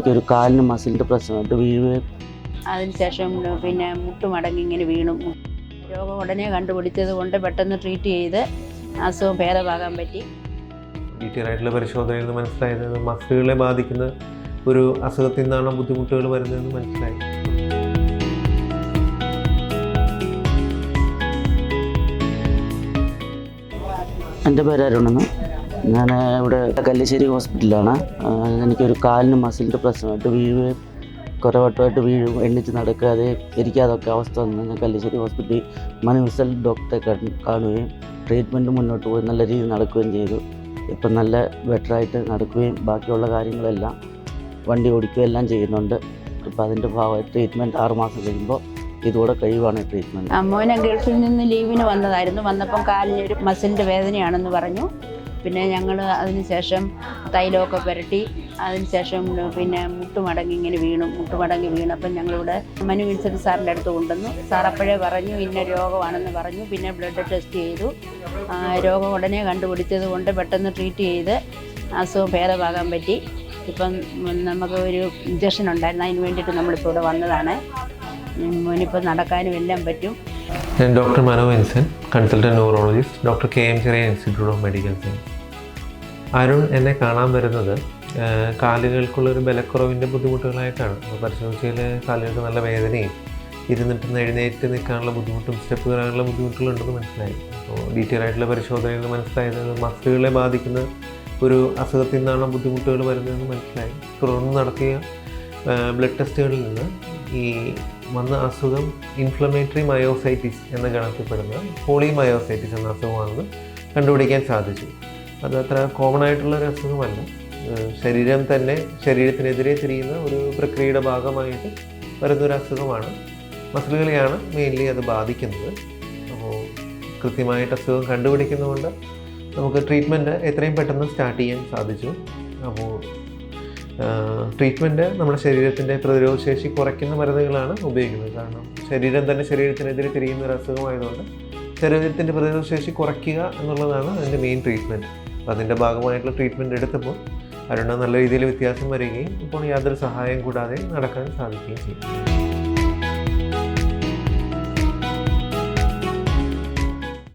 എനിക്കൊരു കാലിന് മസിലിന്റെ പ്രശ്നമായിട്ട് വീഴുകയും അതിനുശേഷം പിന്നെ മുട്ടുമടങ്ങി ഇങ്ങനെ വീണു. രോഗം ഉടനെ കണ്ടുപിടിച്ചത് കൊണ്ട് പെട്ടെന്ന് ട്രീറ്റ് ചെയ്ത് അസുഖം ഭേദമാകാൻ പറ്റി. ഡീറ്റെയിൽ ആയിട്ടുള്ള പരിശോധനയിൽ നിന്ന് മനസ്സിലായത് മസിലുകളെ ബാധിക്കുന്ന ഒരു അസുഖത്തിൽ നിന്നാണ് ബുദ്ധിമുട്ടുകൾ വരുന്നതെന്ന് മനസ്സിലായി. എന്റെ പേര് അരുണെന്ന് ഞാൻ ഇവിടെ കല്ലശ്ശേരി ഹോസ്പിറ്റലാണ് എനിക്കൊരു കാലിന് മസിലിന്റെ പ്രശ്നമായിട്ട് വീഴുക കുറേ വട്ടമായിട്ട് വീഴും എണ്ണിച്ച് നടക്കാതെ ഇരിക്കാതൊക്കെ അവസ്ഥ വന്ന് ഞാൻ കല്ലശ്ശേരി ഹോസ്പിറ്റലിൽ മനുവിസൽ ഡോക്ടറെ കാണുകയും ട്രീറ്റ്മെന്റ് മുന്നോട്ട് പോയി നല്ല രീതിയിൽ നടക്കുകയും ചെയ്തു. ഇപ്പം നല്ല ബെറ്ററായിട്ട് നടക്കുകയും ബാക്കിയുള്ള കാര്യങ്ങളെല്ലാം വണ്ടി ഓടിക്കുകയും എല്ലാം ചെയ്യുന്നുണ്ട്. ഇപ്പം അതിന്റെ ഭാഗമായി ട്രീറ്റ്മെന്റ് ആറുമാസം കഴിയുമ്പോൾ ഇതുകൂടെ കഴിയുവാണ് ട്രീറ്റ്മെന്റ് അമ്മോനെ ഗൾഫിൽ നിന്ന് ലീവിന് വന്നതായിരുന്നു. വന്നപ്പം ഒരു മസിലിന്റെ വേദനയാണെന്ന് പറഞ്ഞു. പിന്നെ ഞങ്ങൾ അതിനുശേഷം തൈലമൊക്കെ പുരട്ടി അതിനുശേഷം പിന്നെ മുട്ടുമടങ്ങി ഇങ്ങനെ വീണു. മുട്ടുമടങ്ങി വീണപ്പം ഞങ്ങളിവിടെ മനു വിൻസെന്റ് സാറിന്റെ അടുത്ത് കൊണ്ടുവന്നു. സാർ അപ്പോഴേ പറഞ്ഞു ഇന്ന രോഗമാണെന്ന് പറഞ്ഞു. പിന്നെ ബ്ലഡ് ടെസ്റ്റ് ചെയ്തു. രോഗം ഉടനെ കണ്ടുപിടിച്ചത് കൊണ്ട് പെട്ടെന്ന് ട്രീറ്റ് ചെയ്ത് അസുഖം ഭേദമാകാൻ പറ്റി. ഇപ്പം നമുക്ക് ഒരു ഇഞ്ചക്ഷൻ ഉണ്ടായിരുന്നു. അതിന് വേണ്ടിയിട്ട് നമ്മളിപ്പോൾ ഇവിടെ വന്നതാണ്. മോനിപ്പോൾ നടക്കാനും എല്ലാം പറ്റും. ഞാൻ doctor Mano Vinson consultant neurologist doctor K M Cherian institute of medical science Arun എന്നെ കാണാൻ വരുന്നത് കാലുകൾക്കുള്ളൊരു ബലക്കുറവിന്റെ ബുദ്ധിമുട്ടുകളായിട്ടാണ്. അപ്പോൾ പരിശോധിച്ചതിൽ കാലുകൾക്ക് നല്ല വേദനയും ഇരുന്നിട്ട് എഴുന്നേറ്റ് നിൽക്കാനുള്ള ബുദ്ധിമുട്ടും സ്റ്റെപ്പ് കയറാനുള്ള ബുദ്ധിമുട്ടുകളുണ്ടെന്ന് മനസ്സിലായി. അപ്പോൾ ഡീറ്റെയിൽ ആയിട്ടുള്ള പരിശോധനയിൽ മനസ്സിലായത് മസിലുകളെ ബാധിക്കുന്ന ഒരു അസുഖത്തിൽ നിന്നാണ് ബുദ്ധിമുട്ടുകൾ വരുന്നതെന്ന് മനസ്സിലായി. തുടർന്ന് നടത്തിയ ബ്ലഡ് ടെസ്റ്റുകളിൽ നിന്ന് ഈ വന്ന അസുഖം ഇൻഫ്ലമേറ്ററി മയോസൈറ്റിസ് എന്ന ഗണത്തിൽപ്പെടുന്ന പോളിമയോസൈറ്റിസ് എന്ന അസുഖമാണെന്ന് കണ്ടുപിടിക്കാൻ സാധിച്ചു. അത് അത്ര കോമൺ ആയിട്ടുള്ള ഒരു അസുഖമല്ല ശരീരം തന്നെ ശരീരത്തിനെതിരെ തിരിയുന്ന ഒരു പ്രക്രിയയുടെ ഭാഗമായിട്ട് വരുന്നൊരു അസുഖമാണ്. മസിലുകളെയാണ് മെയിൻലി അത് ബാധിക്കുന്നത്. അപ്പോൾ കൃത്യമായിട്ട് അസുഖം കണ്ടുപിടിക്കുന്നതുകൊണ്ട് നമുക്ക് ട്രീറ്റ്മെന്റ് എത്രയും പെട്ടെന്ന് സ്റ്റാർട്ട് ചെയ്യാൻ സാധിച്ചു. അപ്പോൾ ട്രീറ്റ്മെന്റ് നമ്മുടെ ശരീരത്തിന്റെ പ്രതിരോധശേഷി കുറയ്ക്കുന്ന മരുന്നുകളാണ് ഉപയോഗിക്കുന്നത്. കാരണം ശരീരം തന്നെ ശരീരത്തിനെതിരെ തിരിയുന്ന ഒരു അസുഖമായതുകൊണ്ട് ശരീരത്തിന്റെ പ്രതിരോധശേഷി കുറയ്ക്കുക എന്നുള്ളതാണ് അതിന്റെ മെയിൻ ട്രീറ്റ്മെന്റ് അപ്പോൾ അതിന്റെ ഭാഗമായിട്ടുള്ള ട്രീറ്റ്മെന്റ് എടുത്തപ്പോൾ അരുണ നല്ല രീതിയിൽ വ്യത്യാസം വരികയും ഇപ്പോൾ യാതൊരു സഹായം കൂടാതെ നടക്കാൻ സാധിക്കുകയും ചെയ്യും.